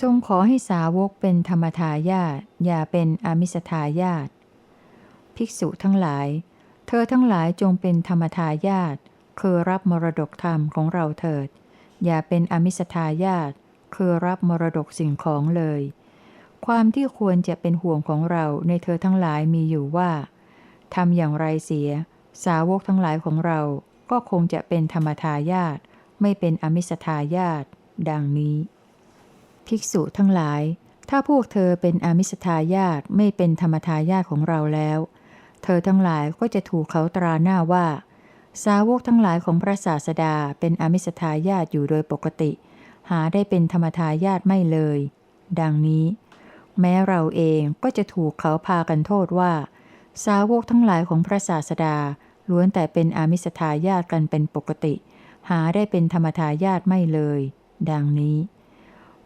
ทรงขอให้สาวกเป็นธรรมทายาทอย่าเป็นอมิสทายาทภิกษุทั้งหลาย เธอทั้งหลายจงเป็นธรรมทายาทคือรับมรดกธรรมของเราเถิด อย่าเป็นอมิสทายาทคือรับมรดกสิ่งของเลย ความที่ควรจะเป็นห่วงของเราในเธอทั้งหลายมีอยู่ว่าทำอย่างไรเสีย สาวกทั้งหลายของเราก็คงจะเป็นธรรมทายาทไม่เป็นอมิสทายาทดังนี้ ภิกษุทั้งหลาย ถ้าพวกเธอเป็นอมิสทายาทไม่เป็นธรรมทายาทของเราแล้ว เธอทั้งหลายก็จะถูกเขาตราหน้าว่า สาวกทั้งหลายของพระศาสดาเป็นอมิสทายาทอยู่โดยปกติ หาได้เป็นธรรมทายาทไม่เลย ดังนี้ แม้เราเองก็จะถูกเขาพากันโทษว่า สาวกทั้งหลายของพระศาสดาล้วนแต่เป็นอมิสทายาทกันเป็นปกติ หาได้เป็นธรรมทายาทไม่เลย ดังนี้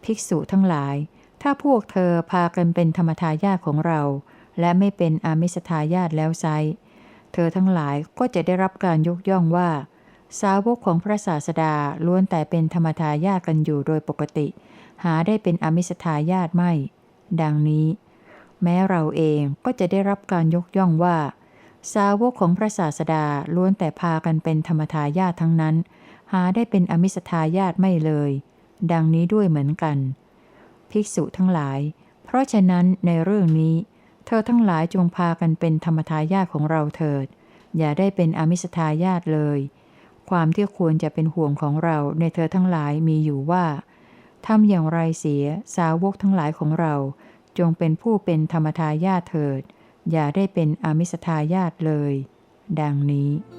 ภิกษุทั้งหลาย ถ้าพวกเธอพากันเป็นธรรมทายาทของเรา และไม่เป็นอามิสทายาทแล้วไซเธอทั้งหลายก็จะได้รับการยกย่องว่า สาวกของพระศาสดาล้วนแต่เป็นธรรมทายาทกันอยู่โดยปกติ หาได้เป็นอมิสทายาทไม่ ดังนี้ แม้เราเองก็จะได้รับการยกย่องว่า สาวกของพระศาสดาล้วนแต่พากันเป็นธรรมทายาททั้งนั้น หาได้เป็นอมิสทายาทไม่เลย ดังนี้ด้วยเหมือนกัน ภิกษุทั้งหลาย เพราะฉะนั้นในเรื่องนี้ เธอทั้งหลายจงพากันเป็นธรรมทายาทของเราเถิด อย่าได้เป็นอมิสทายาทเลย ความที่ควรจะเป็นห่วงของเราในเธอทั้งหลายมีอยู่ว่าทำอย่างไรเสียสาวกทั้งหลายของเรา จงเป็นผู้เป็นธรรมทายาทเถิด อย่าได้เป็นอมิสทายาทเลย ดังนี้